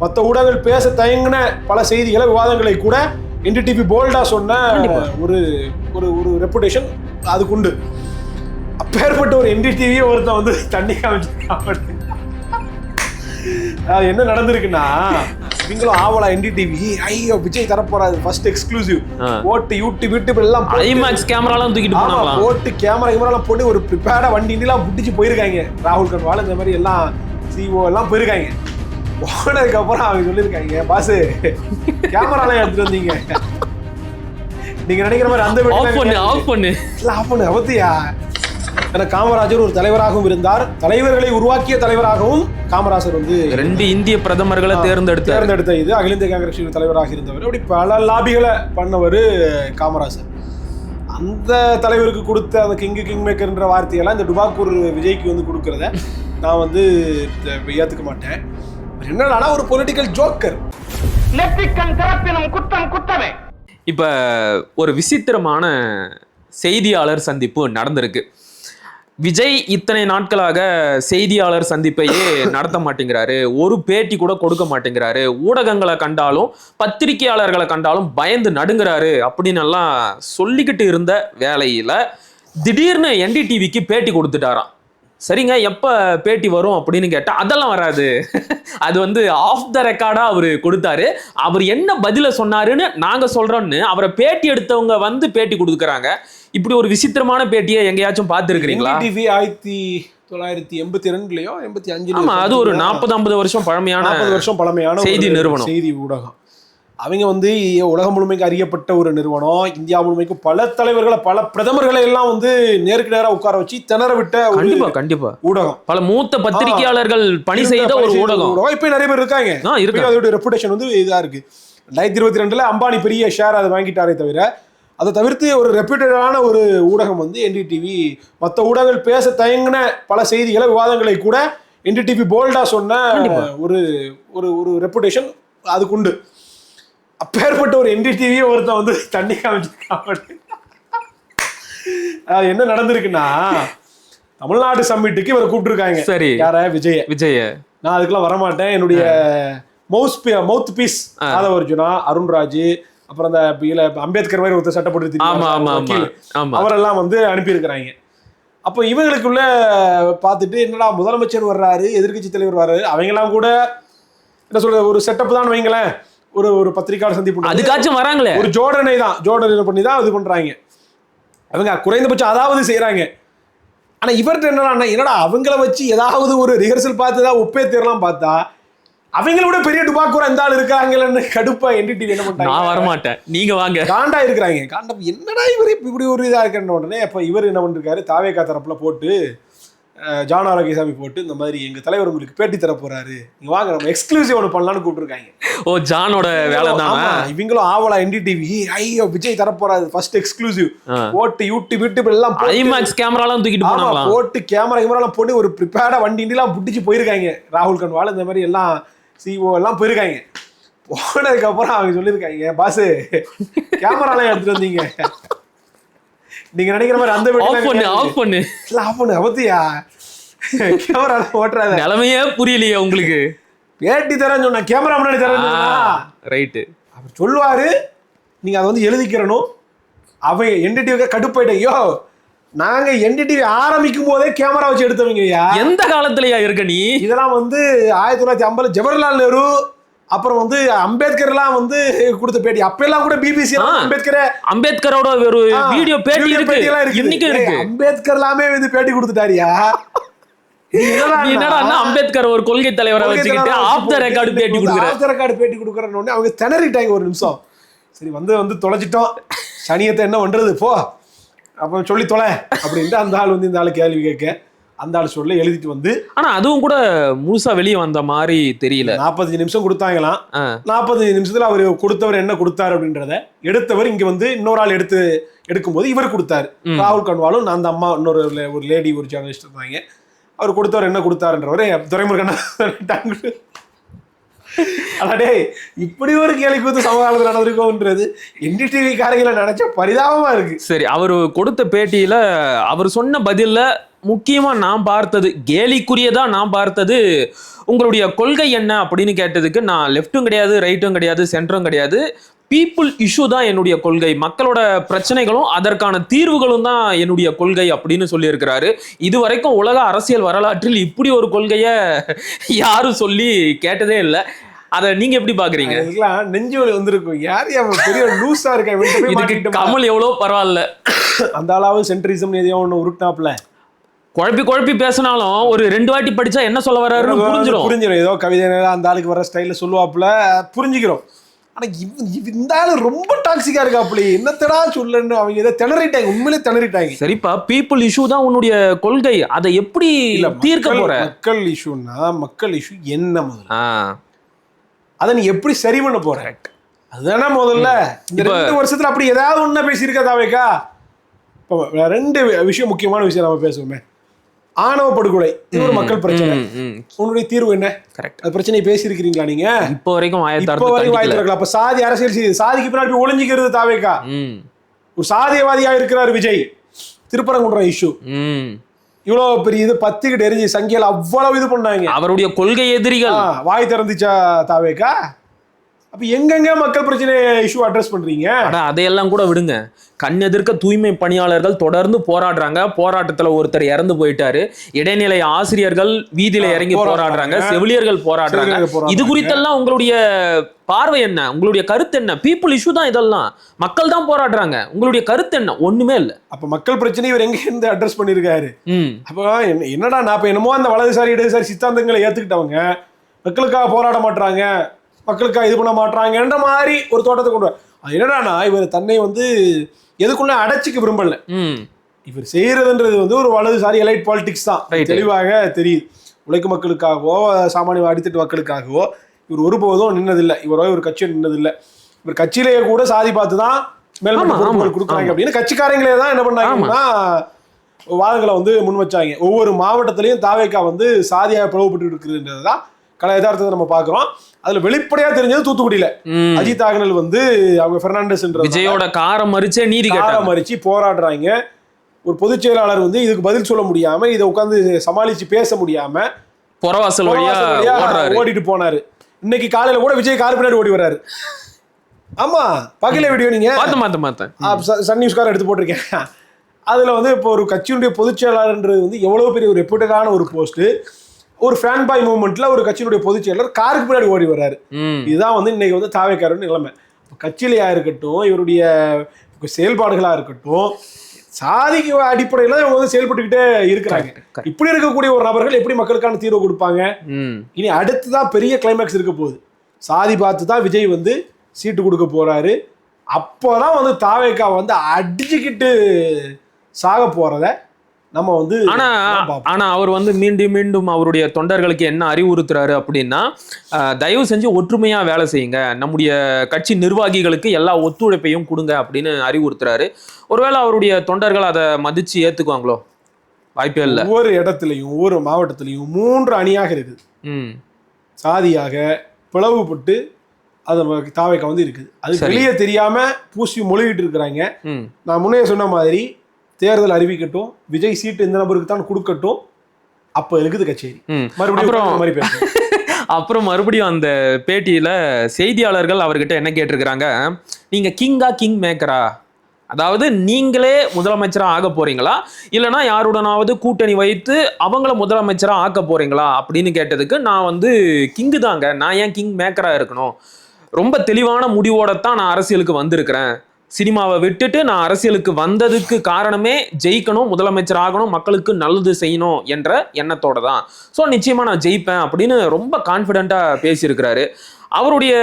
மற்ற ஊடகங்கள் பேச தயங்கின பல செய்திகளை விவாதங்களை கூட என்டிடிவி போல்டா சொன்ன ஒரு ஒரு ஒரு ரெப்புடேஷன் அதுக்கு உண்டு. அப்பேற்பட்ட ஒரு என்டிடிவியே ஒருத்தன் வந்து தண்ணி காமிச்சிருக்கான். அது என்ன நடந்திருக்குன்னா நீங்களும் ஆவலா என்டிடிவி ஐயோ விஜய் தரப்போறாது ஃபர்ஸ்ட் எக்ஸ்க்ளூசிவ். ஓட்டு யூடியூப் யூடியூப் எல்லாம் ஐமேக்ஸ் கேமராலாம் தூக்கிட்டு ஆமா, போனாங்களாம். போட்டு கேமரா கேமராலாம் போட்டு ஒரு ப்ரிப்பேர்டா வண்டி எல்லாம் புட்டிச்சு போயிருக்காங்க. ராகுல் கன்வால் இந்த மாதிரி எல்லாம் சிஓ எல்லாம் போயிருக்காங்க. போனதுக்கு அப்புறம் அவங்க சொல்லியிருக்காங்க பாஸ் கேமராலாம் எடுத்துட்டு வந்தீங்க. நீங்க நினைக்கிற மாதிரி அந்த ஆஃப் பண்ணு ஆஃப் பண்ணு. இல்ல ஆஃப் பண்ணு அவத்தியா? ஏன்னா காமராஜர் ஒரு தலைவராகவும் இருந்தார். தலைவர்களை உருவாக்கிய தலைவராகவும் காமராஜர் வந்து ரெண்டு இந்திய பிரதமர்களை தேர்ந்தெடுத்தார். தேர்ந்தெடுத்த இது அகில இந்திய காங்கிரஸ் கட்சியின் தலைவராக இருந்தவர். அப்படி பல லாபிகளை பண்ணவர் காமராஜர். அந்த தலைவருக்கு கொடுத்த அந்த கிங்கு கிங் மேக்கர்ன்ற வார்த்தையெல்லாம் இந்த டுபாக்கூர் விஜய்க்கு வந்து கொடுக்கறத நான் வந்து ஏற்றுக்க மாட்டேன். அவர் என்னடானா ஒரு பொலிட்டிக்கல் ஜோக்கர் நெற்றிக்கண் திறப்பினும் குற்றம் குற்றமே. இப்ப ஒரு விசித்திரமான செய்தியாளர் சந்திப்பு நடந்திருக்கு. விஜய் இத்தனை நாட்களாக செய்தியாளர் சந்திப்பையே நடத்த மாட்டேங்கிறாரு. ஒரு பேட்டி கூட கொடுக்க மாட்டேங்கிறாரு. ஊடகங்களை கண்டாலும் பத்திரிகையாளர்களை கண்டாலும் பயந்து நடுங்கிறாரு அப்படின்னு எல்லாம் சொல்லிக்கிட்டு இருந்த வேலையில திடீர்னு என்டிடிவிக்கு பேட்டி கொடுத்துட்டாராம். சரிங்க எப்ப பேட்டி வரும் அப்படின்னு கேட்டா அதெல்லாம் வராது. அது வந்து ஆஃப் த ரெக்கார்டா அவரு கொடுத்தாரு. அவர் என்ன பதில சொன்னாருன்னு நாங்க சொல்றோம்னு அவரை பேட்டி எடுத்தவங்க வந்து பேட்டி கொடுக்குறாங்க. இப்படி ஒரு விசித்திரமான பேட்டியை எங்கேயாச்சும் பார்த்துருக்கீங்களா டிவி ஆயிரத்தி தொள்ளாயிரத்தி எண்பத்தி ரெண்டுலயோ எண்பத்தி அஞ்சுலயோ ஆமா அது ஒரு நாற்பது ஐம்பது வருஷம் பழமையான வருஷம் பழமையான செய்தி நிறுவனம். செய்தி ஊடகம். அவங்க வந்து உலகம் முழுமைக்கு அறியப்பட்ட ஒரு நிறுவனம். இந்தியா முழுமைக்கு பல தலைவர்களை பல பிரதமர்களை எல்லாம் வந்து நேருக்கு நேரா உட்கார வச்சு திணற விட்ட கண்டிப்பா கண்டிப்பா. ஊடகம். பல மூத்த பத்திரிகையாளர்கள் பணி செய்த ஒரு ஊடகம். இப்ப நிறைய பேர் இருக்காங்க. இப்பயும் அதோட ரெப்புடேஷன் வந்து இதா இருக்கு. ரெண்டாயிரத்தி இருபத்தி ரெண்டுல அம்பானி பெரிய ஷேர் அதை வாங்கிட்டாரே தவிர அதை தவிர்த்து ஒரு ரெப்யூட்டடான ஒரு ஊடகம் வந்து என்டிடிவி மற்ற ஊடகங்கள் பேச தயங்கின பல செய்திகளை விவாதங்களை கூட என்டிடிவி போல்டா சொன்ன ஒரு ஒரு ஒரு ரெப்புடேஷன் அதுக்கு உண்டு. அப்பேற்பட்ட ஒரு என்டிடிவியே ஒருத்தன் வந்து தண்ணி காமிச்சிருக்கான். என்ன நடந்திருக்குன்னா தமிழ்நாடு சம்மிட்டுக்கு இவரை கூப்பிட்டுருக்காங்க. சரி. யார? விஜய. விஜய. நான் அதுக்கெல்லாம் வரமாட்டேன். என்னுடைய mouse mouthpiece Aadhav Arjuna Arunraj அப்புறம் அந்த இதுல அம்பேத்கர் மாதிரி ஒருத்தர் சட்டை போட்டு திரிவாரு, ஆமா ஆமா ஆமா வக்கீல். ஆமா அவரெல்லாம் வந்து அனுப்பியிருக்கிறாங்க. அப்போ இவங்களுக்குள்ள பார்த்துட்டு என்னடா முதலமைச்சர் வர்றாரு எதிர்க்கட்சி தலைவர் வர்றாரு. அவங்கெல்லாம் கூட என்ன சொல்றது ஒரு செட்டப் தான் வைங்களேன். ஒரு ஒரு பத்திரிகையாளர் சந்திப்பு. அதுக்காச்சும் வராங்களே. ஒரு ஜோடனை தான். ஜோடனை பண்ணி தான் இது பண்றாங்க. அவங்க குறைந்தபட்சம் அதாவது செய்றாங்க. ஆனா இவர்கிட்ட என்னடா என்னடா அவங்கள வச்சு ஏதாவது ஒரு ரிஹர்சல் பார்த்து ஏதாவது ஒப்பே தேரலாம் பார்த்தா அவங்கள விட பெரிய டுபாக்கூரா இந்த ஆள் இருக்காங்கன்னு கடுப்பா என்டிடிவி என்ன நான் பண்ணிட்டாங்க வரமாட்டேன். நீங்க வாங்க. காண்டா இருக்கிறாங்க. காண்டா என்னடா இவர் இப்படி ஒரு இதா இருக்குன்னு உடனே அப்ப இவர் என்ன பண்ணிருக்காரு? தாவேகா தரப்புல போட்டு ஜான் ஆரோக்கியசாமி போட்டு இந்த மாதிரி எங்க தலைவர் உங்களுக்கு பேட்டி தர போறாரு. நீங்க வாங்க நம்ம எக்ஸ்க்ளூசிவ் ஒன்று பண்ணலாம்னு கூப்பிட்டுருக்காங்க. ஓ ஜானோட வேலை தானே? இவங்களும் ஆவலா என்டிடிவி ஐயோ விஜய் தரப்போறாது ஃபர்ஸ்ட் எக்ஸ்க்ளூசிவ். போட்டு யூடியூப் யூடியூப் எல்லாம் ஐமேக்ஸ் கேமராலாம் தூக்கிட்டு ஆமா, போனாங்களாம்? போட்டு கேமரா கேமராலாம் போட்டு ஒரு ப்ரிப்பேர்டா வண்டி எல்லாம் புட்டிச்சு போயிருக்காங்க. ராகுல் கன்வால் இந்த மாதிரி எல்லாம் சிஓ எல்லாம் போயிருக்காங்க. போனதுக்கு அப்புறம் அவங்க சொல்லியிருக்காங்க பாஸ் கேமராலாம் எடுத்துட்டு வந்தீங்க. நீங்க நினைக்கிற மாதிரி அந்த ஆஃப் பண்ணு ஆஃப் பண்ணு. இல்ல ஆஃப் பண்ணு அவத்தியா? கேமரா ஓட்டுறாத. நிலைமையே புரியலையே உங்களுக்கு. பேட்டி தரேன்னு சொன்னா கேமரா முன்னாடி சொன்னா. ரைட்டு அவர் சொல்லுவாரு நீங்க அதை வந்து எழுதிக்கிறணும். அவன் என்டிடிவி கடுப்பாயிட்ட ஐயோ நாங்க என்டிடிவி ஆரம்பிக்கும் போதே கேமரா வச்சு எடுத்தவங்க எந்த காலத்துலயா இருக்க நீ? இதெல்லாம் வந்து ஆயிரத்தி தொள்ளாயிரத்தி ஐம்பது ஜவஹர்லால் நேரு அப்புறம் வந்து அம்பேத்கர்லாம் வந்து கொடுத்த பேட்டி. அப்பெல்லாம் கூட பிபிசி. அம்பேத்கரை அம்பேத்கரோட ஒரு வீடியோ பேட்டி இருக்கு. ஏய், இருக்கு. அம்பேத்கர் எல்லாமே வந்து பேட்டி கொடுத்துட்டாரியா? நீ என்னடா அம்பேத்கர் ஒரு கொள்கை தலைவரை வச்சுக்கிட்டு ஆஃப் த ரெக்கார்டு பேட்டி கொடுக்குற ஆஃப் த ரெக்கார்டு பேட்டி கொடுக்குறேன்னு உடனே அவங்க திணறிட்டாங்க ஒரு நிமிஷம். சரி வந்து வந்து தொலைச்சிட்டோம். சனியத்தை என்ன பண்றது? போ. அப்போ சொல்லி தொலை அப்படின்ட்டு அந்த ஆள் வந்து இந்த ஆளு கேள்வி கேட்க. அந்த ஆள் சொல்ல எழுதிட்டு வந்து ஆனா அதுவும் கூட முழுசா வெளியே வந்த மாதிரி தெரியல. நாற்பத்தஞ்சு நிமிஷம் கொடுத்தாங்களாம். நாற்பத்தஞ்சு நிமிஷத்துல அவர் கொடுத்தவர் என்ன கொடுத்தாரு அப்படின்றத எடுத்தவர் இங்க வந்து இன்னொரு ஆள் எடுத்து எடுக்கும்போது இவர் கொடுத்தாரு. ராகுல் கன்வாலும் நான் அந்த அம்மா இன்னொரு ஒரு லேடி ஒரு ஜேர்னலிஸ்ட் இருந்தாங்க. அவர் கொடுத்தவர் என்ன கொடுத்தாருன்றவர் துறைமுருகன் அடே இப்படி ஒரு கேள்வி கூத்து சமகாலத்தில் நடந்திருக்கோன்றது என்டிடிவி காரங்களை நினைச்ச பரிதாபமா இருக்கு. சரி அவர் கொடுத்த பேட்டியில அவர் சொன்ன பதில்ல முக்கியமா நான் பார்த்தது கேலிக்குரியதா நான் பார்த்தது உங்களுடைய கொள்கை என்ன அப்படின்னு கேட்டதுக்கு நான் லெஃப்ட்டும் கிடையாது ரைட்டும் கிடையாது சென்டரும் கிடையாது. பீப்புள் இஷ்யூ தான் என்னுடைய கொள்கை. மக்களோட பிரச்சனைகளும் அதற்கான தீர்வுகளும் தான் என்னுடைய கொள்கை அப்படின்னு சொல்லியிருக்கிறாரு. இதுவரைக்கும் உலக அரசியல் வரலாற்றில் இப்படி ஒரு கொள்கையை யாரும் சொல்லி கேட்டதே இல்லை. அதை நீங்க எப்படி பாக்குறீங்க? நெஞ்சு வலி வந்திருக்கும். யார் பெரிய லூஸா இருக்கா? கமல் எவ்வளவு பரவாயில்ல. அந்த அளவு சென்ட்ரிசம் எதையோ ஒண்ணு உருட்டாப்ல குழப்பி குழப்பி பேசினாலும் ஒரு ரெண்டு வாட்டி படிச்சா என்ன சொல்ல வர்றாருன்னு புரிஞ்சிடும் புரிஞ்சிடும் ஏதோ கவிதை அந்த ஆளுக்கு வர ஸ்டைல்ல சொல்லுவாப்புல புரிஞ்சுக்கிறோம். ஆனா இவ- இவ- இந்த ஆளு ரொம்ப டாக்ஸிக்கா இருக்காப்புல என்னத்தடா சொல்லன்னு அவங்க ஏதோ திணறிட்டாங்க. உண்மையிலே திணறிட்டாங்க. சரிப்பா பீப்புள் இஷ்யூ தான் உன்னுடைய கொள்கை. அதை எப்படி தீர்க்க போற? மக்கள் இஷ்யூன்னா மக்கள் இஷ்யூ என்ன முதல்ல? அதை நீ எப்படி சரி பண்ண போற? அதுதானே முதல்ல. இந்த ரெண்டு வருஷத்துல அப்படி ஏதாவது ஒண்ணு பேசியிருக்கா தாவேக்கா? இப்போ ரெண்டு விஷயம் முக்கியமான விஷயம் நம்ம பேசுவோமே. ஆணவ படுகொலை இது ஒரு மக்கள் பிரச்சனை. உன்னுடைய தீர்வு என்ன? Correct. அது பிரச்சனையை பேசியிருக்கிறீங்களா நீங்க? இப்போ வரைக்கும் இப்ப வரைக்கும் வாய்ப்பு இருக்கலாம் அப்ப சாதி அரசியல் செய்யுது சாதிக்கு பின்னாடி ஒளிஞ்சிக்கிறது தாவேக்கா? ஒரு சாதியவாதியா இருக்கிறார் விஜய். திருப்பரங்குன்றம் இஷ்யூ. இவ்வளவு பெரிய இது பத்துக்கிட்டு எரிஞ்சு சங்கியால அவ்வளவு இது பண்ணாங்க. அவருடைய கொள்கை எதிரிகள். வாய் திறந்துச்சா தாவேக்கா? அப்ப எங்கெங்க மக்கள் பிரச்சனை இஷ்யூ அட்ரஸ் பண்றீங்க? ஆனா அதையெல்லாம் கூட விடுங்க. கண் எதிர்க்க தூய்மை பணியாளர்கள் தொடர்ந்து போராடுறாங்க. போராட்டத்துல ஒருத்தர் இறந்து போயிட்டாரு. இடைநிலை ஆசிரியர்கள் வீதியில இறங்கி போராடுறாங்க. செவிலியர்கள் போராடுறாங்க. இது குறித்தெல்லாம் உங்களுடைய பார்வை என்ன? உங்களுடைய கருத்து என்ன? பீப்புள் இஷ்யூ தான் இதெல்லாம். மக்கள் தான் போராடுறாங்க. உங்களுடைய கருத்து என்ன? ஒண்ணுமே இல்ல. அப்ப மக்கள் பிரச்சனை இவர் எங்க இருந்து அட்ரஸ் பண்ணிருக்காரு? அப்ப என்ன- என்னடா நான் இப்ப என்னமோ அந்த வலதுசாரி இடதுசாரி சித்தாந்தங்களை ஏத்துக்கிட்டவங்க. மக்களுக்காக போராட மாட்டாங்க மக்களுக்காக இது பண்ண மாட்டாங்கன்ற மாதிரி ஒரு தோட்டத்தை கொண்டு வர அது என்னடானா இவர் தன்னை வந்து எதுக்குள்ள அடைச்சிக்க விரும்பல. இவர் செய்யறதுன்றது வந்து ஒரு வலதுசாரி எலைட் பாலிடிக்ஸ் தான். தெளிவாக தெரியுது. உழைக்கும் மக்களுக்காகவோ சாமானிய அடித்தட்டு மக்களுக்காகவோ இவர் ஒருபோதும் நின்னதில்லை. இவரோ ஒரு கட்சி நின்னதில்லை. இவர் கட்சியிலேயே கூட சாதி பார்த்து தான் மேல்மட்ட கொடுக்குறாங்க. அப்படின்னு கட்சிக்காரங்களே தான் என்ன பண்ணாங்கன்னா வாதங்களை வந்து முன் வச்சாங்க ஒவ்வொரு மாவட்டத்திலையும் தாவேக்கா வந்து சாதியாக பிளவுபட்டு இருக்குதுன்றது தான் கல யதார்த்தத்தை நம்ம பார்க்குறோம். அதுல வெளிப்படையா தெரிஞ்சது தூத்துக்குடியில. அஜித் ஆகனல் வந்து அவங்க பெர்னாண்டஸ் விஜயோட காரம் மறிச்சே நீதி காரை கேட்டாங்க மறிச்சு போராடுறாங்க. ஒரு பொதுச் செயலாளர் வந்து இதுக்கு பதில் சொல்ல முடியாம இதை உட்காந்து சமாளிச்சு பேச முடியாம புறவாசல் வழியா ஓடிட்டு போனாரு. இன்னைக்கு காலையில கூட விஜய் கார் பின்னாடி ஓடி வராரு ஆமா பகல வீடியோ நீங்க? மாத்த மாத்த ச- சன் நியூஸ்கார எடுத்து போட்டிருக்கேன். அதுல வந்து இப்போ ஒரு கட்சியினுடைய பொதுச் செயலாளர்ன்றது வந்து எவ்வளவு பெரிய ஒரு ரெப்யூட்டடான ஒரு போஸ்ட் ஒரு ஃபேன் பாய் மூவ்மெண்ட்ல ஒரு கட்சியினுடைய பொதுச் செயலாளர் காருக்கு பின்னாடி ஓடி வர்றாரு. இதுதான் வந்து இன்னைக்கு வந்து தாவேக்காரன் நிலைமை. கட்சியிலையா இருக்கட்டும் இவருடைய செயல்பாடுகளா இருக்கட்டும் சாதிக்கு அடிப்படையில இவங்க வந்து செயல்பட்டுக்கிட்டே இருக்கிறாங்க. இப்படி இருக்கக்கூடிய ஒரு நபர்கள் எப்படி மக்களுக்கான தீர்வு கொடுப்பாங்க? இனி அடுத்துதான் பெரிய கிளைமேக்ஸ் இருக்க போகுது. சாதி பார்த்து தான் விஜய் வந்து சீட்டு கொடுக்க போறாரு. அப்போதான் வந்து தாவேக்கா வந்து அடிச்சுக்கிட்டு சாக போறத நம்ம வந்து ஆனா. ஆனா அவர் வந்து மீண்டும் மீண்டும் அவருடைய தொண்டர்களுக்கு என்ன அறிவுறுத்துறாரு அப்படின்னா தயவு செஞ்சு ஒற்றுமையா வேலை செய்யுங்க. நம்முடைய கட்சி நிர்வாகிகளுக்கு எல்லா ஒத்துழைப்பையும் கொடுங்க அப்படின்னு அறிவுறுத்துறாரு. ஒருவேளை அவருடைய தொண்டர்கள் அதை மதிச்சு ஏத்துக்குவாங்களோ? வாய்ப்பே இல்லை. ஒவ்வொரு இடத்துலையும் ஒவ்வொரு மாவட்டத்திலையும் மூன்று அணியாக இருக்குது. ம். சாதியாக பிளவுபட்டு அது தாவைக்கா வந்து இருக்குது. அது. வெளியே தெரியாம பூசி மொழிகிட்டு இருக்கிறாங்க. ம். நான் முன்னே சொன்ன மாதிரி தேர்தல் அறிவிக்கட்டும் விஜய் சீட்டு இந்த நபருக்கு தான் கொடுக்கட்டும் அப்ப இருக்குது கச்சேரி. மறுபடியும் அப்புறம் மாதிரி மறுபடியும் அந்த பேட்டியில செய்தியாளர்கள் அவர்கிட்ட என்ன கேட்டிருக்கிறாங்க? நீங்க கிங்கா கிங் மேக்கரா அதாவது நீங்களே முதலமைச்சரா ஆக போறீங்களா? இல்லைன்னா யாருடனாவது கூட்டணி வைத்து அவங்கள முதலமைச்சரா ஆக்க போறீங்களா? அப்படின்னு கேட்டதுக்கு நான் வந்து கிங்கு தாங்க. நான் ஏன் கிங் மேக்கரா இருக்கணும்? ரொம்ப தெளிவான முடிவோடத்தான் நான் அரசியலுக்கு வந்திருக்கிறேன். சினிமாவை விட்டுட்டு நான் அரசியலுக்கு வந்ததுக்கு காரணமே ஜெயிக்கணும் முதலமைச்சர் ஆகணும் மக்களுக்கு நல்லது செய்யணும் என்ற எண்ணத்தோட தான். ஸோ நிச்சயமா நான் ஜெயிப்பேன் அப்படின்னு ரொம்ப கான்ஃபிடென்ட்டா பேசியிருக்கிறாரு. அவருடைய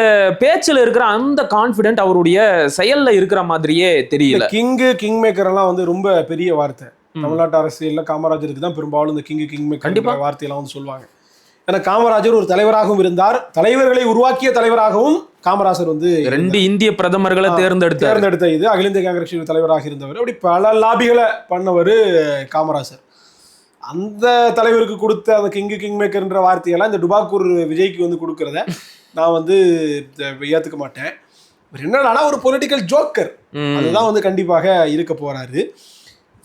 பேச்சில் இருக்கிற அந்த கான்ஃபிடென்ட் அவருடைய செயல்ல இருக்கிற மாதிரியே தெரியல. கிங்கு கிங் மேக்கர் எல்லாம் வந்து ரொம்ப பெரிய வார்த்தை. தமிழ்நாட்டு அரசியல்ல காமராஜருக்கு தான் பெரும்பாலும் இந்த கிங்கு கிங் மேக்கர். வார்த்தையெல்லாம் வந்து சொல்லுவாங்க. ஏன்னா காமராஜர் ஒரு தலைவராகவும் இருந்தார். தலைவர்களை உருவாக்கிய தலைவராகவும் காமராஜர் வந்து ரெண்டு இந்திய பிரதமர்களை தேர்ந்தெடுத்தார். தேர்ந்தெடுத்த இது அகில இந்திய காங்கிரஸ் கட்சியின் தலைவராக இருந்தவர். அப்படி பல லாபிகளை பண்ணவர் காமராஜர். அந்த தலைவருக்கு கொடுத்த அந்த கிங்கு கிங் மேக்கர்ன்ற வார்த்தையெல்லாம் இந்த டுபாக்கூர் விஜய்க்கு வந்து கொடுக்கறத நான் வந்து ஏத்துக்க மாட்டேன். இவர் என்னன்னா ஒரு பொலிட்டிக்கல் ஜோக்கர். அதுதான் வந்து கண்டிப்பாக இருக்க போறாரு.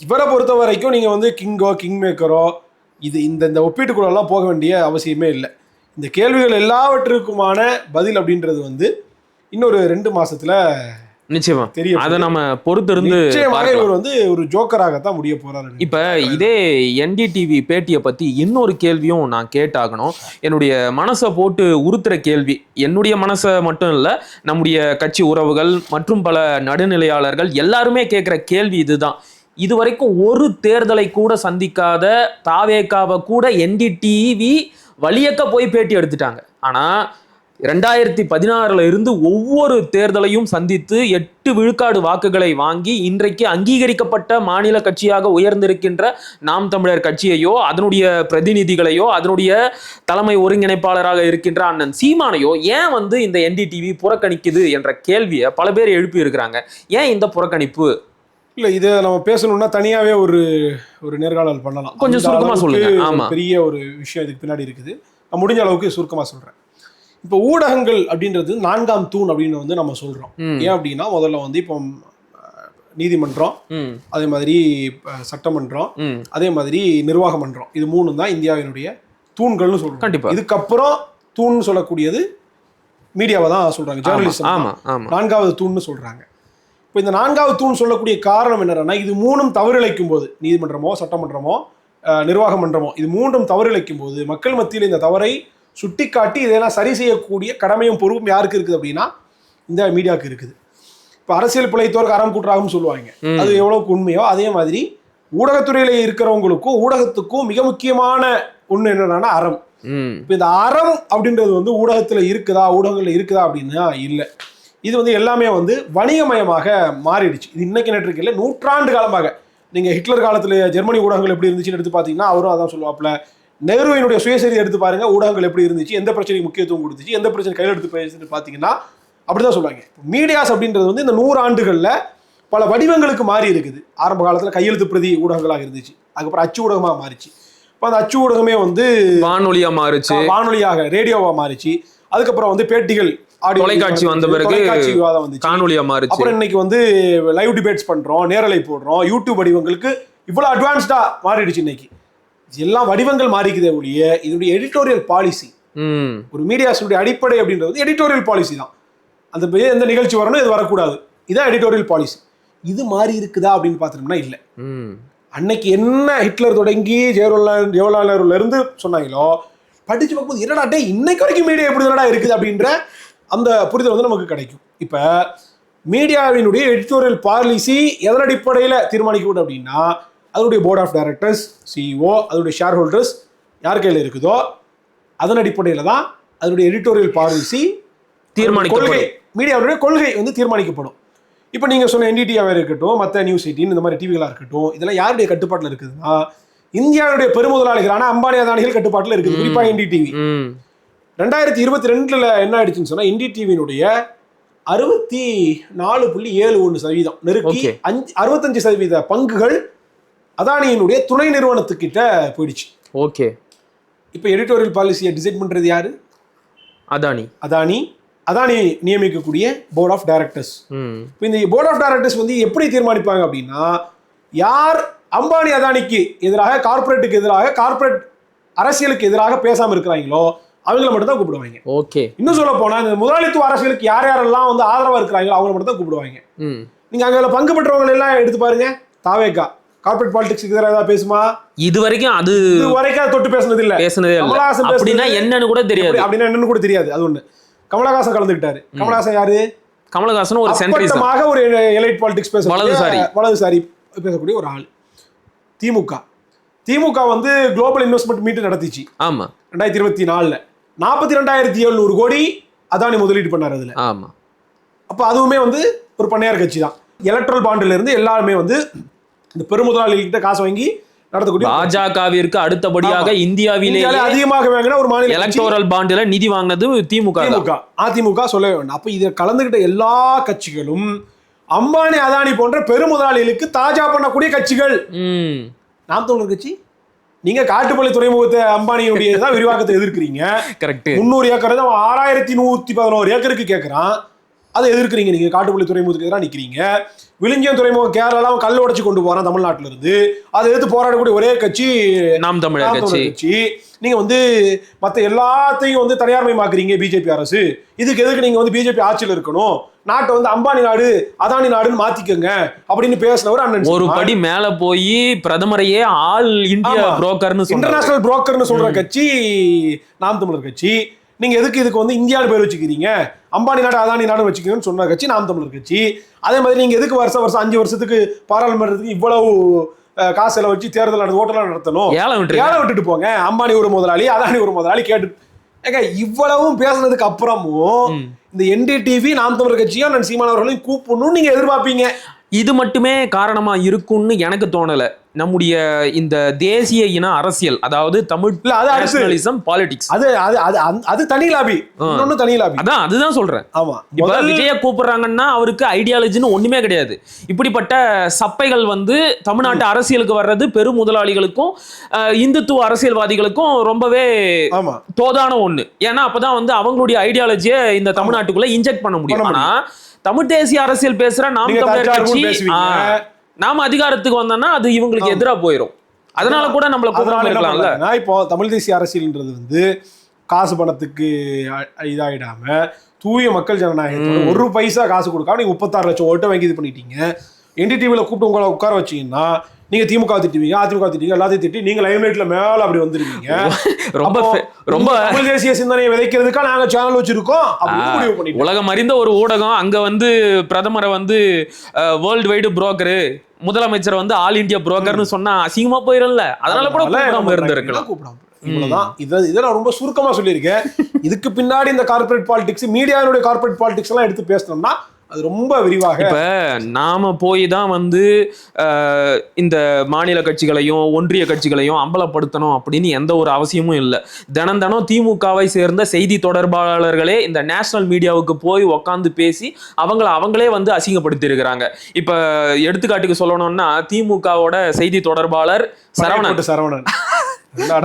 இவரை பொறுத்த வரைக்கும் நீங்க வந்து கிங்கோ கிங் மேக்கரோ இது இந்த இந்த ஒப்பீட்டுக்குள்ளெல்லாம் போக வேண்டிய அவசியமே இல்லை. இந்த கேள்விகள் எல்லாவற்றிற்குமான பதில் அப்படின்றது வந்து இன்னொரு ரெண்டு மாசத்துல நிச்சயமா. தெரிய அதை நம்ம பொறுத்திருந்து நிச்சயமாக பார்க்கலாம். இவர் வந்து ஒரு ஜோக்கராகத்தான் முடிய போறாரு. இப்ப இதே என்டிடிவி பேட்டியை பத்தி இன்னொரு கேள்வியும் நான் கேட்டாகணும். என்னுடைய மனசை போட்டு உறுத்துற கேள்வி. என்னுடைய மனசை மட்டும் இல்ல நம்முடைய கட்சி உறவுகள் மற்றும் பல நடுநிலையாளர்கள் எல்லாருமே கேட்குற கேள்வி இதுதான். இதுவரைக்கும் ஒரு தேர்தலை கூட சந்திக்காத தாவேக்காவை கூட என்டிடிவி வழியக்க போய் பேட்டி எடுத்துட்டாங்க. ஆனால் ரெண்டாயிரத்தி பதினாறுல இருந்து ஒவ்வொரு தேர்தலையும் சந்தித்து எட்டு விழுக்காடு வாக்குகளை வாங்கி இன்றைக்கு அங்கீகரிக்கப்பட்ட மாநில கட்சியாக உயர்ந்திருக்கின்ற நாம் தமிழர் கட்சியையோ அதனுடைய பிரதிநிதிகளையோ அதனுடைய தலைமை ஒருங்கிணைப்பாளராக இருக்கின்ற அண்ணன் சீமானையோ ஏன் வந்து இந்த என்டிடிவி புறக்கணிக்குது என்ற கேள்வியை பல பேர் எழுப்பி இருக்கிறாங்க ஏன் இந்த புறக்கணிப்பு? இல்ல இதை நம்ம பேசணும்னா தனியாவே ஒரு ஒரு நேர்காணல் பண்ணலாம். கொஞ்சம் சுருக்கமா சொல்லுங்க. ஒரு ஆமா. பெரிய ஒரு விஷயம் இதுக்கு பின்னாடி இருக்குது. நான் முடிஞ்ச அளவுக்கு சுருக்கமா சொல்றேன். இப்போ ஊடகங்கள் அப்படின்றது நான்காம் தூண் அப்படின்னு வந்து நம்ம சொல்றோம். ஏன் அப்படின்னா முதல்ல வந்து இப்போ நீதிமன்றம் அதே மாதிரி சட்டமன்றம் அதே மாதிரி நிர்வாக மன்றம். இது மூணு தான் இந்தியாவினுடைய தூண்கள்னு சொல்றோம். கண்டிப்பா. இதுக்கப்புறம் தூண் சொல்லக்கூடியது மீடியாவை தான் சொல்றாங்க. ஜேர்னலிசம் நான்காவது தூண்னு சொல்றாங்க. இப்போ இந்த நான்காவது தூண் சொல்லக்கூடிய காரணம் என்னன்னா இது மூணும் தவறிழைக்கும் போது நீதிமன்றமோ சட்டமன்றமோ நிர்வாக மன்றமோ இது மூன்றும் தவறிழைக்கும் போது மக்கள் மத்தியில் இந்த தவறை சுட்டிக்காட்டி இதெல்லாம் சரி செய்யக்கூடிய கடமையும் பொறுப்பும் யாருக்கு இருக்குது அப்படின்னா இந்த மீடியாவுக்கு இருக்குது. இப்போ அரசியல் பிழைத்தோருக்கு அறம் கூட்டுறாகும் சொல்லுவாங்க. அது எவ்வளவுக்கு உண்மையோ அதே மாதிரி ஊடகத்துறையில இருக்கிறவங்களுக்கும் ஊடகத்துக்கும் மிக முக்கியமான ஒண்ணு என்னன்னா அறம். இப்போ இந்த அறம் அப்படின்றது வந்து ஊடகத்துல இருக்குதா ஊடகங்கள்ல இருக்குதா அப்படின்னா இல்லை. இது வந்து எல்லாமே வந்து வணிகமயமாக மாறிடுச்சு. இது இன்னைக்கு நேற்று இல்லை நூற்றாண்டு காலமாக. நீங்க ஹிட்லர் காலத்துல ஜெர்மனி ஊடகங்கள் எப்படி இருந்துச்சுன்னு எடுத்து பார்த்தீங்கன்னா அவரும் அதான் சொல்லுவாப்ல நெஹ்ருவினுடைய சுயசரிதை எடுத்து பாருங்க ஊடகங்கள் எப்படி இருந்துச்சு எந்த பிரச்சனைக்கு முக்கியத்துவம் கொடுத்துச்சு எந்த பிரச்சனை கையில் எடுத்து பேசுன்னு பார்த்தீங்கன்னா அப்படிதான் சொல்லுவாங்க. மீடியாஸ் அப்படின்றது வந்து இந்த நூறு ஆண்டுகள்ல பல வடிவங்களுக்கு மாறி இருக்குது. ஆரம்ப காலத்துல கையெழுத்து பிரதி ஊடகங்களாக இருந்துச்சு. அதுக்கப்புறம் அச்சு ஊடகமாக மாறிச்சு. இப்போ அந்த அச்சு ஊடகமே வந்து வானொலியா மாறுச்சு. வானொலியாக ரேடியோவா மாறிச்சு. அதுக்கப்புறம் வந்து பேட்டிகள் audio தொலைக்காட்சி வந்த பிறகு தொலைக்காட்சி விவாதம் வந்துச்சு. காணொலியா மாறுச்சு. அப்புறம் இன்னைக்கு வந்து லைவ் டிபேட்ஸ் பண்றோம் நேரலை போடுறோம் யூடியூப் வடிவங்களுக்கு இவ்வளவு அட்வான்ஸ்டா மாறிடுச்சு இன்னைக்கு. எல்லாம் வடிவங்கள் மாறிக்குதே ஒழிய இதனுடைய எடிட்டோரியல் பாலிசி ஒரு மீடியாஸுடைய அடிப்படை அப்படின்றது எடிட்டோரியல் பாலிசி தான். அந்த பே- எந்த நிகழ்ச்சி வரணும் இது வரக்கூடாது. இதான் எடிட்டோரியல் பாலிசி இது மாறி இருக்குதா அப்படின்னு பார்த்துட்டோம்னா இல்லை. அன்னைக்கு என்ன ஹிட்லர் தொடங்கி ஜெவஹர்லால் ஜவஹர்லால் நேருல இருந்து சொன்னாங்களோ படிச்சு பார்க்கும்போது என்னடா டே இன்னைக்கு வரைக்கும் மீடியா எப்படி தானடா இருக்குது? அப்படின்ற அந்த புரிதல் வந்து நமக்கு கிடைக்கும். இப்போ மீடியாவினுடைய எடிட்டோரியல் பாலிசி எதன் அடிப்படையில் தீர்மானிக்கப்படும் அப்படின்னா அதனுடைய போர்ட் ஆஃப் டைரக்டர்ஸ் சிஇஓ அதனுடைய ஷேர் ஹோல்டர்ஸ் யார் கையில் இருக்குதோ அதன் அடிப்படையில் தான் அதனுடைய எடிட்டோரியல் பாலிசி தீர்மானிக்கப்படும். கொள்கை மீடியாவுடைய கொள்கை வந்து தீர்மானிக்கப்படும். இப்போ நீங்கள் சொன்ன என்டிடிஆவாக இருக்கட்டும் மற்ற நியூஸ் எயிட்டின் இந்த மாதிரி டிவிகளாக இருக்கட்டும் இதெல்லாம் யாருடைய கட்டுப்பாட்டில் இருக்குதுன்னா இந்தியாவுடைய பெருமுதலாளிகளான அம்பானி அதானிகள் கட்டுப்பாட்டில் இருக்குது. குறிப்பாக என்டிடிவி ரெண்டாயிரத்தி இருபத்தி ரெண்டுல என்ன ஆயிடுச்சுன்னு சொன்னா என்டிடிவியினுடைய அறுபத்தி நாலு புள்ளி ஏழு ஒன்று சதவீதம் நெருக்கி. அஞ்சு அறுபத்தஞ்சு சதவீத பங்குகள் அதானியினுடைய துணை நிறுவனத்துக்கிட்ட போயிடுச்சு. ஓகே. இப்போ எடிட்டோரியல் பாலிசியை டிசைட் பண்றது யாரு? அதானி. அதானி. அதானி நியமிக்கக்கூடிய போர்ட் ஆஃப் டைரக்டர்ஸ் இப்போ இந்த போர்ட் ஆஃப் டைரக்டர்ஸ் வந்து எப்படி தீர்மானிப்பாங்க அப்படின்னா யார் அம்பானி அதானிக்கு எதிராக கார்ப்பரேட்டுக்கு எதிராக கார்ப்பரேட் அரசியலுக்கு எதிராக பேசாம இருக்கிறாங்களோ அவங்கள மட்டும் தான் கூப்பிடுவாங்க. ஓகே. இன்னும் சொல்ல போனா இந்த முதலாளித்துவ அரசியலுக்கு யார் யாரெல்லாம் வந்து ஆதரவா இருக்கிறாங்களோ அவங்கள மட்டும் தான் கூப்பிடுவாங்க. நீங்க அங்க பங்கு பெற்றவங்க எல்லாம் எடுத்து பாருங்க. தாவேக்கா கார்ப்பரேட் பாலிடிக்ஸ்க்கு எதிராக ஏதாவது பேசுமா? இது வரைக்கும் அது இது வரைக்கும் தொட்டு பேசுனது இல்ல. பேசுனதே இல்ல. அப்படின்னா என்னன்னு கூட தெரியாது. அப்படின்னா என்னன்னு கூட தெரியாது. அது ஒண்ணு. கமலஹாசன் கலந்துக்கிட்டாரு. கமலஹாசன் யாரு? கமலஹாசன் ஒரு சென்ட்ரிசம் அப்பட்டமாக ஒரு எலைட் பாலிடிக்ஸ் பேச வலதுசாரி. வலதுசாரி பேசக்கூடிய ஒரு ஆள். திமுக. திமுக வந்து குளோபல் இன்வெஸ்ட்மெண்ட் மீட் நடத்திச்சு. ஆமா. ரெண்டாயிரத்தி இருபத்தி நாலுல. நாற்பத்தி ரெண்டாயிரத்தி எழுநூறு கோடி அதானி முதலீடு பண்ணார் அதுல. ஆமா. அப்போ அதுவுமே வந்து ஒரு பண்ணையார் கட்சி தான். எலக்ட்ரல் பாண்டில் இருந்து எல்லாருமே வந்து இந்த பெருமுதலாளிகிட்ட காசு வாங்கி நடத்தக்கூடிய பாஜகவிற்கு அடுத்தபடியாக இந்தியாவிலே அதிகமாக வாங்கின ஒரு மாநில எலக்டோரல் பாண்டில நிதி வாங்கினது திமுக திமுக. அதிமுக சொல்லவே வேண்டாம். அப்ப இதில் கலந்துகிட்ட எல்லா கட்சிகளும் அம்பானி அதானி போன்ற பெருமுதலாளிகளுக்கு தாஜா பண்ணக்கூடிய கட்சிகள். நாம் தமிழர் கட்சி? நீங்க காட்டுப்பள்ளி துறைமுகத்தை அம்பானியுடைய தான் விரிவாக்கத்தை எதிர்க்கிறீங்க. கரெக்ட் முந்நூறு ஏக்கர் தான் ஆறாயிரத்தி நூத்தி பதினோரு ஏக்கருக்கு கேட்கறான் அதை எதிர்க்கிறீங்க நீங்க காட்டுப்பள்ளி துறைமுகத்துக்கு எதிராக நிக்கிறீங்க. விழுங்கியம் துறைமுகம் கேரளாவும் கல் உடைச்சு கொண்டு போறான் தமிழ்நாட்டுல இருந்து அதை எதிர்த்து போராடக்கூடிய ஒரே கட்சி நாம் தமிழர் நாம் கட்சி. தமிழர் கட்சி. நீங்க வந்து மத்த எல்லாத்தையும் வந்து தனியார்மயமாக்குறீங்க பிஜேபி அரசு. இதுக்கு எதுக்கு நீங்க வந்து பிஜேபி ஆட்சியில் இருக்கணும்? நாட்டை வந்து அம்பானி நாடு அதானி நாடுன்னு மாத்திக்கங்க அப்படின்னு பேசினவர் அண்ணன் ஒரு. படி மேல போய் பிரதமரையே ஆல் இந்தியா. புரோக்கர்னு இன்டர்நேஷனல் புரோக்கர்னு சொல்ற கட்சி நாம் தமிழர் கட்சி. நீங்க எதுக்கு இதுக்கு வந்து இந்தியான்னு பேர் வச்சுக்கிறீங்க? அம்பானி நாடு அதானி நாடு வச்சுக்கிறீங்கன்னு சொன்ன கட்சி நாம் தமிழர் கட்சி. அதே மாதிரி நீங்க எதுக்கு வருஷம் வருஷம் அஞ்சு வருஷத்துக்கு பாராளுமன்றத்துக்கு இவ்வளவு காசு வச்சு தேர்தல் நடந்து ஓட்டெல்லாம் நடத்தணும்? ஏழை விட்டுட்டு போங்க. அம்பானி ஒரு முதலாளி அதானி ஒரு முதலாளி கேட்டு ஏங்க இவ்வளவும் பேசுனதுக்கு அப்புறமும். இந்த என்டிடிவி நாம் தமிழர் கட்சியும் நான் சீமானவர்களையும் கூப்பிடணும்னு நீங்க எதிர்பார்ப்பீங்க. இது மட்டுமே காரணமா இருக்கும்னு எனக்கு தோணலை. நம்முடைய இந்த தேசிய இன அரசியல் அதாவது தமிழ் நேஷனலிசம் பாலிடிக்ஸ் அது அது அது அது தனி லாபி இன்னொன்னு தனி லாபி அதான் அதுதான் சொல்றேன். ஆமா. இப்ப விஜய கூப்பிடுறாங்கன்னா அவருக்கு ஐடியாலஜின்னு ஒண்ணுமே கிடையாது. இப்படிப்பட்ட சப்பைகள் வந்து தமிழ்நாட்டு அரசியலுக்கு வர்றது பெரும் முதலாளிகளுக்கும் இந்துத்துவ அரசியல்வாதிகளுக்கும் ரொம்பவே தோதான ஒண்ணு. ஏன்னா அப்பதான் வந்து அவங்களுடைய ஐடியாலஜியை இந்த தமிழ்நாட்டுக்குள்ள இன்ஜெக்ட் பண்ண முடியும். ஆனா தமிழ் தேசிய அரசியல் பேசுற நாம் தமிழர் கட்சி நாம அதிகாரத்துக்கு வந்தோம்னா அது இவங்களுக்கு எதிரா போயிரும். அதனால கூட நம்மள கூப்பிடாம இருக்கலாம்ல. பண்றாங்கன்னா, இப்போ தமிழ் தேசிய அரசியல்ன்றது வந்து காசு பணத்துக்கு இதாயிடாம தூய மக்கள் ஜனநாயகத்தோட ஒரு பைசா காசு கொடுக்காம நீங்க முப்பத்தாறு லட்சம் ஓட்டை வாங்கி இது பண்ணிட்டீங்க. என்டிடிவில கூப்பிட்டு உங்களை உட்கார வச்சீங்கன்னா நீங்க திமுக திட்டுவீங்க அதிமுக திட்டுவீங்க எல்லாத்தையும் திட்டி நீங்க லைம்லைட்ல மேல அப்படி வந்துருவீங்க. ரொம்ப ரொம்ப தமிழ் தேசிய சிந்தனையை விதைக்கிறதுக்கா நாங்க சேனல் வச்சிருக்கோம்? முடிவு உலகம் அறிந்த ஒரு ஊடகம். அங்க வந்து பிரதமரை வந்து வேர்ல்டு வைடு புரோக்கரு முதலமைச்சர் வந்து ஆல் இந்தியா புரோக்கர்னு சொன்னா அசிங்கமா போயிரும்ல. அதனால கூட கூப்பிடாம இருந்திருக்கலாம். கூப்பிடாம இவ்வளவுதான். இதை இதை நான் ரொம்ப சுருக்கமா சொல்லியிருக்கேன். இதுக்கு பின்னாடி இந்த கார்ப்பரேட் பாலிடிக்ஸ் மீடியாவுடைய கார்ப்பரேட் பாலிடிக்ஸ் எல்லாம் எடுத்து பேசணும்னா அது ரொம்ப விரிவாக இப்ப நாம போய் தான் வந்து இந்த மாநில கட்சிகளையும் ஒன்றிய கட்சிகளையும் அம்பலப்படுத்தணும் அப்படின்னு எந்த ஒரு அவசியமும் இல்லை. தினம் தினம் திமுகவை சேர்ந்த செய்தி தொடர்பாளர்களே இந்த நேஷனல் மீடியாவுக்கு போய் உக்காந்து பேசி அவங்கள அவங்களே வந்து அசிங்கப்படுத்தி இருக்கிறாங்க இப்ப எடுத்துக்காட்டுக்கு சொல்லணும்னா திமுகவோட செய்தி தொடர்பாளர் சரவணன். சரவணன்.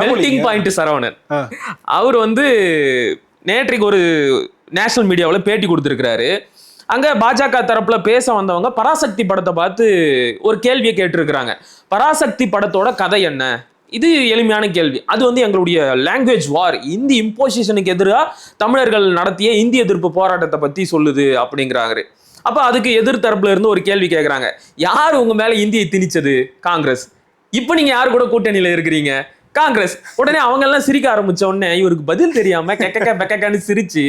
மெல்டிங். பாயிண்ட் சரவணன். அவர் வந்து நேற்றைக்கு ஒரு நேஷனல் மீடியாவில் பேட்டி கொடுத்துருக்கிறாரு. அங்க பாஜக தரப்புல பேச வந்தவங்க பராசக்தி படத்தை பார்த்து ஒரு கேள்வியை கேட்டிருக்கிறாங்க. பராசக்தி படத்தோட கதை என்ன? இது எளிமையான கேள்வி. அது வந்து எங்களுடைய லாங்குவேஜ் வார் இந்தி இம்போசிஷனுக்கு எதிராக தமிழர்கள் நடத்திய இந்தி எதிர்ப்பு போராட்டத்தை பத்தி சொல்லுது அப்படிங்கிறாரு அப்ப அதுக்கு எதிர் தரப்புல இருந்து ஒரு கேள்வி கேட்கறாங்க யார் உங்க மேல இந்தியை திணிச்சது? காங்கிரஸ். இப்போ நீங்க யார் கூட கூட்டணியில இருக்கிறீங்க? காங்கிரஸ். உடனே அவங்க எல்லாம் சிரிக்க ஆரம்பிச்ச உடனே இவருக்கு பதில் தெரியாம கெக்கக்க பெக்கக்கன்னு சிரிச்சு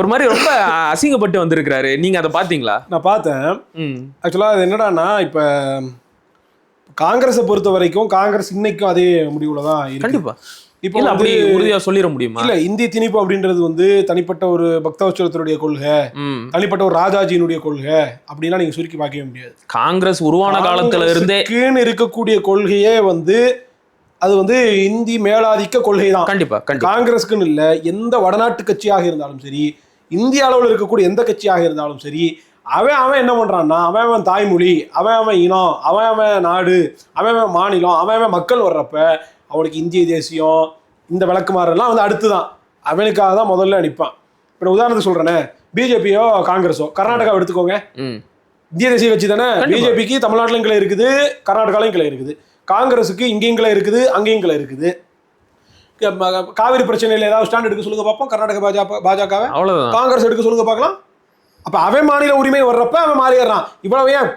ஒரு மாதிரி ரொம்ப அசிங்கப்பட்டு வந்திருக்கிறாரு. நீங்க அதை பாத்தீங்களா நான் பார்த்தேன். ஆக்சுவலா அது என்னடான்னா இப்ப காங்கிரஸை பொறுத்த வரைக்கும் காங்கிரஸ் இன்னைக்கும் அதே முடிவுல தான் இருக்கு. கண்டிப்பா. இப்போ அப்படி உறுதியா சொல்லிட முடியுமா? இல்ல இந்தி திணிப்பு அப்படின்றது வந்து தனிப்பட்ட ஒரு பக்தவச்சலத்தினுடைய கொள்கை தனிப்பட்ட ஒரு ராஜாஜியினுடைய கொள்கை அப்படின்லாம் நீங்க சுருக்கி பார்க்கவே முடியாது. காங்கிரஸ் உருவான காலத்துல இருந்தே காங்கிரஸுக்குன்னு இருக்கக்கூடிய கொள்கையே வந்து அது வந்து இந்தி மேலாதிக்க கொள்கை தான் கண்டிப்பா கண்டிப்பா. காங்கிரஸ்க்குன்னு இல்ல எந்த வடநாட்டு கட்சியாக இருந்தாலும் சரி இந்திய அளவில் இருக்கக்கூடிய எந்த கட்சியாக இருந்தாலும் சரி அவன் அவன் என்ன பண்றான்னா அவன் அவன் தாய்மொழி அவன் அவன் இனம் அவன் அவன் நாடு அவன் அவன் மாநிலம் அவன் அவன் மக்கள் வர்றப்ப அவனுக்கு இந்திய தேசியம் இந்த விளக்குமாறெல்லாம் வந்து அடுத்து தான் அவனுக்காக தான் முதல்ல நிற்பான் இப்போ உதாரணத்துக்கு சொல்றேனே பிஜேபியோ காங்கிரஸோ? கர்நாடகா எடுத்துக்கோங்க. இந்திய தேசிய கட்சி தானே. பிஜேபிக்கு தமிழ்நாட்டிலும் கிளை இருக்குது கர்நாடகாலையும் கிளை இருக்குது காங்கிரஸுக்கு இங்கேயும் கிளை இருக்குது அங்கேயும் கிளை இருக்குது. காவிரி பிரச்சனையில் ஏதாவது ஸ்டாண்ட் எடுக்க சொல்லுங்க பார்ப்போம். கர்நாடக பாஜக பாஜகவை காங்கிரஸ் எடுக்க சொல்லுங்க பார்க்கலாம். அப்ப அவன் மாநில உரிமை வர்றப்ப அவன் மாறிடுறான். இவ்வளவு ஏன்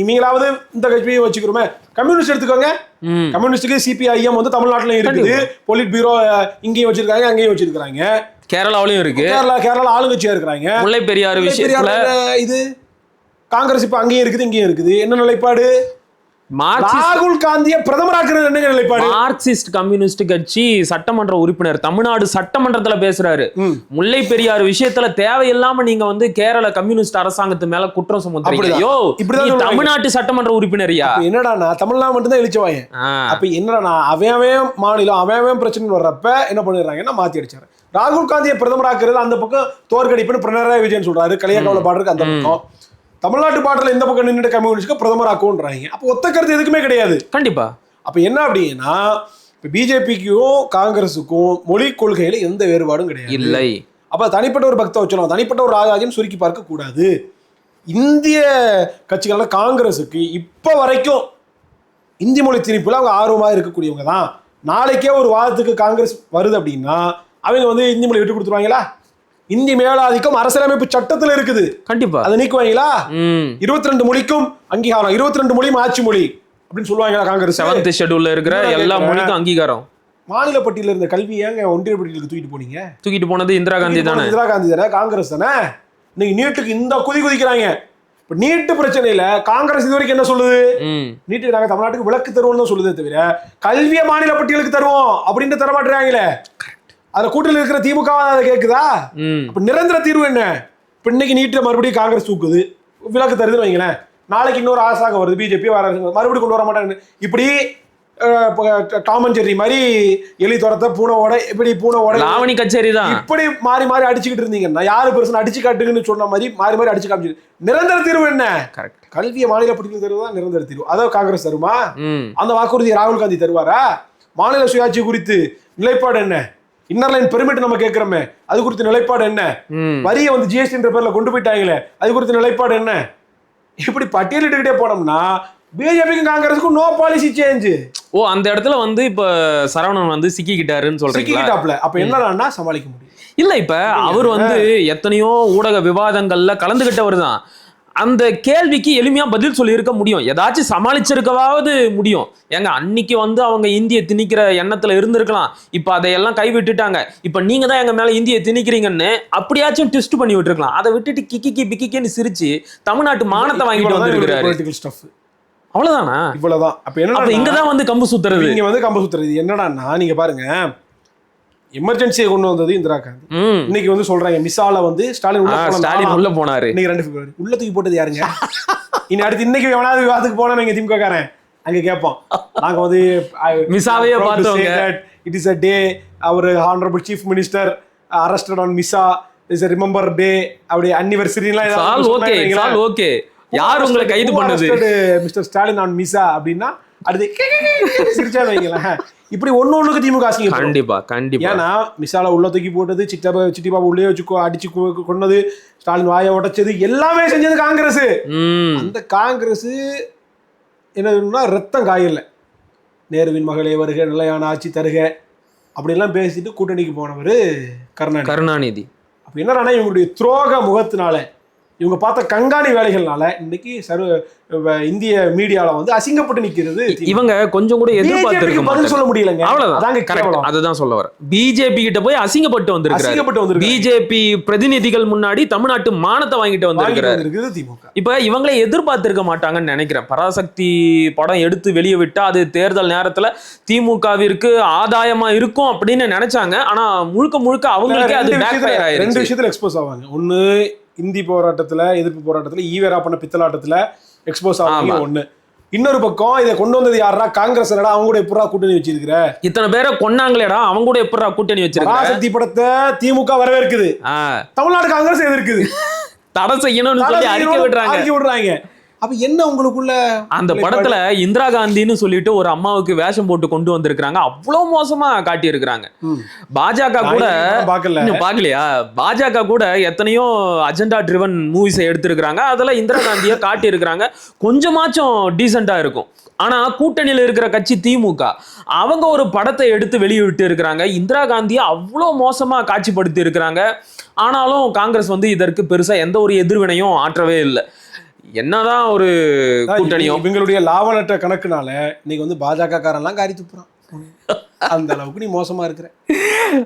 இவங்களாவது இந்த கட்சியை வச்சுக்கிறோமே. கம்யூனிஸ்ட் எடுத்துக்கோங்க. கம்யூனிஸ்டுக்கு சிபிஐஎம் வந்து தமிழ்நாட்டிலும் இருக்குது. பொலிட் பீரோ இங்கேயும் வச்சிருக்காங்க அங்கேயும் வச்சிருக்காங்க கேரளாவிலயும் இருக்கு. கேரளா கேரளா ஆளுங்கட்சியா இருக்கிறாங்க. முல்லை பெரியாறு என்ன இது? காங்கிரஸ் இப்ப அங்கேயும் இருக்குது இங்கேயும் இருக்குது. என்ன நிலைப்பாடு? ராகுல் காந்தியை பிரதமராக்குறது என்ன நிலைப்பாடு? மார்க்சிஸ்ட் கம்யூனிஸ்ட் கட்சி சட்டமன்ற உறுப்பினர். தமிழ்நாடு சட்டமன்றத்துல பேசுறாரு. முல்லை பெரியார் விஷயத்துல தேவையில்லாம நீங்க வந்து கேரள கம்யூனிஸ்ட் அரசாங்கத்து மேல குற்றம் சுமத்துறீங்க. அப்படிதான். யோ இப்படிதான். தமிழ்நாட்டு சட்டமன்ற உறுப்பினரியா? அப்ப என்னடான்னா தமிழ்நாடு மட்டும்தான் இழிச்சவாயன் ஆ, அப்ப என்னடான்னா அவன் மாநிலம் அவன் பிரச்சனை வர்றப்ப என்ன பண்ணிடுறாங்கன்னா மாத்தி அடிச்சாரு? ராகுல் காந்தியை பிரதமராக்குறது அந்த பக்கம் தோற்கடிப்புன்னு பினராயி விஜயன் சொல்றாரு. களியாக்காவில பாடுறதுக்கு அந்த பக்கம். தமிழ்நாட்டு பாட்டில் இந்த பக்கம் நின்றுட்டு கம்யூனிஸ்ட்க்கு பிரதமராக்குன்றாங்க அப்போ ஒத்த கருத்து எதுக்குமே கிடையாது. கண்டிப்பா. அப்ப என்ன அப்படின்னா இப்ப பிஜேபிக்கும் காங்கிரஸுக்கும் மொழி கொள்கையில எந்த வேறுபாடும் கிடையாது. இல்லை. அப்ப தனிப்பட்ட ஒரு பக்த வச்சனம் தனிப்பட்ட ஒரு ராஜாஜின்னு சுருக்கி பார்க்க கூடாது. இந்திய கட்சிகள்ல காங்கிரஸுக்கு இப்ப வரைக்கும் இந்தி மொழி திணிப்புல அவங்க ஆர்வமா இருக்கக்கூடியவங்க தான். நாளைக்கே ஒரு வாதத்துக்கு காங்கிரஸ் வருது அப்படின்னா அவங்க வந்து இந்தி மொழி விட்டு கொடுத்துருவாங்களா? இந்தி மேலாதிக்கம் அரசியலமைப்பு சட்டத்துல இருக்குது. கண்டிப்பா. அதை நீக்குவாங்களா? இருபத்தி ரெண்டு மொழிக்கும் அங்கீகாரம். இருபத்தி ரெண்டு மொழியும் ஆட்சி மொழி அப்படின்னு சொல்லுவாங்களா காங்கிரஸ்? செவன்த் ஷெட்யூல்ல இருக்கிற எல்லா. மொழிக்கும் அங்கீகாரம். மாநில பட்டியல இருந்த கல்வி ஏங்க ஒன்றிய பட்டியலுக்கு தூக்கிட்டு போனீங்க? தூக்கிட்டு போனது இந்திரா காந்தி தானே. இந்திரா காந்தி தானே? காங்கிரஸ் தானே? இன்னைக்கு நீட்டுக்கு இந்த குதி குதிக்கிறாங்க. இப்ப நீட்டு பிரச்சனையில காங்கிரஸ் இது வரைக்கும் என்ன சொல்லுது? நீட்டு நாங்க தமிழ்நாட்டுக்கு விளக்கு தருவோம்னு சொல்லுதே தவிர கல்விய மாநில பட்டியலுக்கு தருவோம் அப்படின்ட்டு தர மாட்டேறாங்களே அதுல கூட்டணியில் இருக்கிற திமுக அதை கேக்குதா? ம். அப்ப நிரந்தர தீர்வு என்ன? இப்ப இன்னைக்கு நீட்டை மறுபடியும் காங்கிரஸ் தூக்குது. விளக்கு தருதுன்னு வைங்களேன். நாளைக்கு இன்னொரு அரசாங்கம் வருது பிஜேபி வர மறுபடியும் கொண்டு வர மாட்டாங்க. இப்படி அஹ், இப்ப டாம் அண்ட் ஜெர்ரி மாதிரி எலி துரத்த பூனை ஓட இப்படி பூனை ஓட லாவணி கச்சேரி தான். இப்படி மாறி மாறி அடிச்சுக்கிட்டு இருந்தீங்கன்னா யாரு பெருசு அடிச்சு காட்டுங்கன்னு சொன்ன மாதிரி மாறி மாறி அடிச்சு காமிச்சு நிரந்தர தீர்வு என்ன? கரெக்ட் கல்வியை மாநில பட்டியல் தருவது தான் நிரந்தர தீர்வு. அதை காங்கிரஸ் தருமா? அந்த வாக்குறுதியை ராகுல் காந்தி தருவாரா? மாநில சுயாட்சி குறித்து நிலைப்பாடு என்ன? இன்னர் லைன் பெருமிட் நம்ம கேட்கிறோமே அது குறித்து நிலைப்பாடு என்ன? வரியை வந்து ஜிஎஸ்டின்ற பேர்ல கொண்டு போயிட்டாங்களே அது குறித்து நிலைப்பாடு என்ன? இப்படி பட்டியலிட்டுக்கிட்டே போனோம்னா பிஜேபிக்கும் காங்கிரஸுக்கும் நோ பாலிசி சேஞ்ச் ஓ அந்த இடத்துல வந்து இப்ப சரவணன் வந்து சிக்கிக்கிட்டாருன்னு சொல்றீங்களா? சிக்கிக்கிட்டாப்ல. அப்ப என்னடான்னா சமாளிக்க முடியும். இல்ல இப்ப அவர் வந்து எத்தனையோ ஊடக விவாதங்கள்ல கலந்துகிட்டவர் தான். அந்த கேள்விக்கு எளிமையா பதில் சொல்லியிருக்க முடியும். ஏதாச்சும் சமாளிச்சிருக்கவாவது முடியும். ஏங்க அன்னைக்கு வந்து அவங்க இந்திய திணிக்கிற எண்ணத்துல இருந்திருக்கலாம். இப்ப அதையெல்லாம் கைவிட்டுட்டாங்க. இப்ப நீங்க தான் எங்க மேல இந்திய திணிக்கிறீங்கன்னு அப்படியாச்சும் ட்விஸ்ட் பண்ணி விட்டுருக்கலாம். அதை விட்டுட்டு கிக்கிக்கி பிக்கிக்கின்னு சிரிச்சு தமிழ்நாட்டு மானத்தை வாங்கிட்டு வந்திருக்கிறாரு. பொலிட்டிக்கல் ஸ்டஃப் அவ்வளவுதானா? இவ்வளவுதான். அப்ப அப்ப என்ன இங்கதான் வந்து கம்பு சுத்துறது. நீங்க வந்து கம்ப சுத்துறது. என்னடான்னா நீங்க பாருங்க. எமர்ஜென்சியை கொண்டு வந்தது இந்திரா காந்தி. இன்னைக்கு வந்து சொல்றாங்க மிசால வந்து ஸ்டாலின் ஸ்டாலின்? உள்ள போனாரு. இன்னைக்கு ரெண்டு பிப்ரவரி உள்ள தூக்கி போட்டது யாருங்க? இனி அடுத்து இன்னைக்கு எவனாவது விவாதத்துக்கு போனா நீங்க திமுக காரன் அங்க கேட்போம். நாங்க வந்து மிசாவையே பார்த்தவங்க. It is a day our honourable chief minister arrested on MISA is remember day அப்படி அனிவர்சரிலாம் ஓகே ஓகே யார் உங்களை கைது பண்ணது? மிஸ்டர் ஸ்டாலின் ஆன் மிசா அப்படின்னா அடுத்து சிரிச்சா வைங்களேன். இப்படி ஒண்ணு ஒண்ணுக்கு திமுக அசிங்க கண்டிப்பா கண்டிப்பா. ஏன்னா மிசால உள்ள தூக்கி போட்டது சிட்டப்பா சிட்டி பாபு உள்ளே வச்சு கொ- அடிச்சு கொ- கொன்னது ஸ்டாலின் வாயை உடைச்சது எல்லாமே செஞ்சது காங்கிரஸ். அந்த காங்கிரஸ் என்னதுன்னா ரத்தம் காயல. நேருவின் மகளே வருக நிலையான ஆட்சி தருக அப்படிலாம் பேசிட்டு கூட்டணிக்கு போனவர் கருணாநிதி. கருணாநிதி. அப்ப என்னன்னா இவங்களுடைய துரோக முகத்தினால இவங்க பார்த்த கண்காணி வேலைகள்னால இன்னைக்கு சர்வ வ- இந்திய மீடியால வந்து அசிங்கப்பட்டு நிக்கிறது. இவங்க கொஞ்சம் கூட க்கு பதில் சொல்ல முடியலங்க. அவ்வளவுதான். கரெக்ட். அதுதான் சொல்ல வர பிஜேபி கிட்ட போய் அசிங்கப்பட்டு வந்திருக்காரு அசிங்கப்பட்டு வந்திருக்காரு. பிஜேபி பிரதிநிதிகள் முன்னாடி தமிழ்நாட்டு மானத்தை வாங்கிட்டு வந்திருக்குது திமுக. இப்ப இவங்களே எதிர்பார்த்திருக்க மாட்டாங்கன்னு நினைக்கிறேன். பராசக்தி படம் எடுத்து வெளியே விட்டா அது தேர்தல் நேரத்துல திமுகவிற்கு ஆதாயமா இருக்கும் அப்படின்னு நினைச்சாங்க. ஆனா முழுக்க முழுக்க அவங்களுக்கே அது ரெண்டு விஷயத்துல- எக்ஸ்போஸ் ஆவாங்க. ஒண்ணு இந்தி போராட்டத்துல எதிர்ப்பு போராட்டத்துல ஈவேரா பண்ண பித்தலாட்டத்துல எக்ஸ்போஸ் ஆமா. ஒண்ணு. இன்னொரு பக்கம் இதை கொண்டு வந்தது யாரா காங்கிரஸ் அவங்க கூட எப்படா கூட்டணி வச்சிருக்கிற? இத்தனை பேரை கொன்னாங்களேடா அவங்க கூட எப்படா கூட்டணி வச்சிருக்க பராசக்தி படத்தை திமுக வரவேற்குது. தமிழ்நாடு காங்கிரஸ் எதிர்க்குது. தடை செய்யணும்னு சொல்லி அறிக்கை விடுறாங்க அறிக்கை விடுறாங்க அப்ப என்ன உங்களுக்குள்ள அந்த படத்துல இந்திரா காந்தின்னு சொல்லிட்டு ஒரு அம்மாவுக்கு வேஷம் போட்டு கொண்டு வந்திருக்காங்க அவ்வளவு மோசமா காட்டி இருக்கிறாங்க. பாஜக கூட பாக்கலையா பாஜக கூட எத்தனையோ அஜெண்டா ட்ரிவன் மூவிஸை எடுத்திருக்கிறாங்க. அதுல இந்திரா காந்தியை காட்டி இருக்கிறாங்க கொஞ்சமாச்சும் டீசெண்டா இருக்கும். ஆனா கூட்டணியில இருக்கிற கட்சி திமுக அவங்க ஒரு படத்தை எடுத்து வெளியிட்டு இருக்கிறாங்க இந்திரா காந்தியை அவ்வளோ மோசமா காட்சிப்படுத்தி இருக்கிறாங்க ஆனாலும் காங்கிரஸ் வந்து இதற்கு பெருசா எந்த ஒரு எதிர்வினையும் ஆற்றவே இல்லை. என்னதான் ஒரு கூட்டணியோ. இவங்களுடைய லாபநட்ட கணக்குனால இன்னைக்கு வந்து பாஜக காரெல்லாம் காரி துப்புறான். அந்த அளவுக்கு நீ மோசமா இருக்கிற.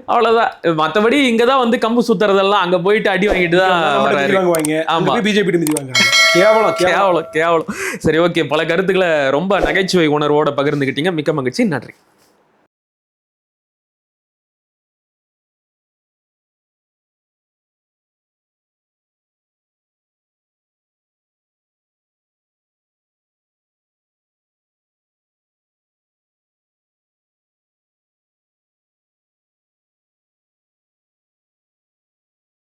அவ்வளவுதான். மத்தபடி இங்கதான் வந்து கம்பு சுத்துறதெல்லாம் அங்க போயிட்டு அடி வாங்கிட்டு தான் வாங்குவாங்க. ஆமா. பிஜேபி மிதி வாங்குறாங்க. கேவலம் கேவலம். கேவலம் சரி ஓகே. பல கருத்துக்களை ரொம்ப நகைச்சுவை உணர்வோட பகிர்ந்துக்கிட்டீங்க மிக்க மகிழ்ச்சி. நன்றி.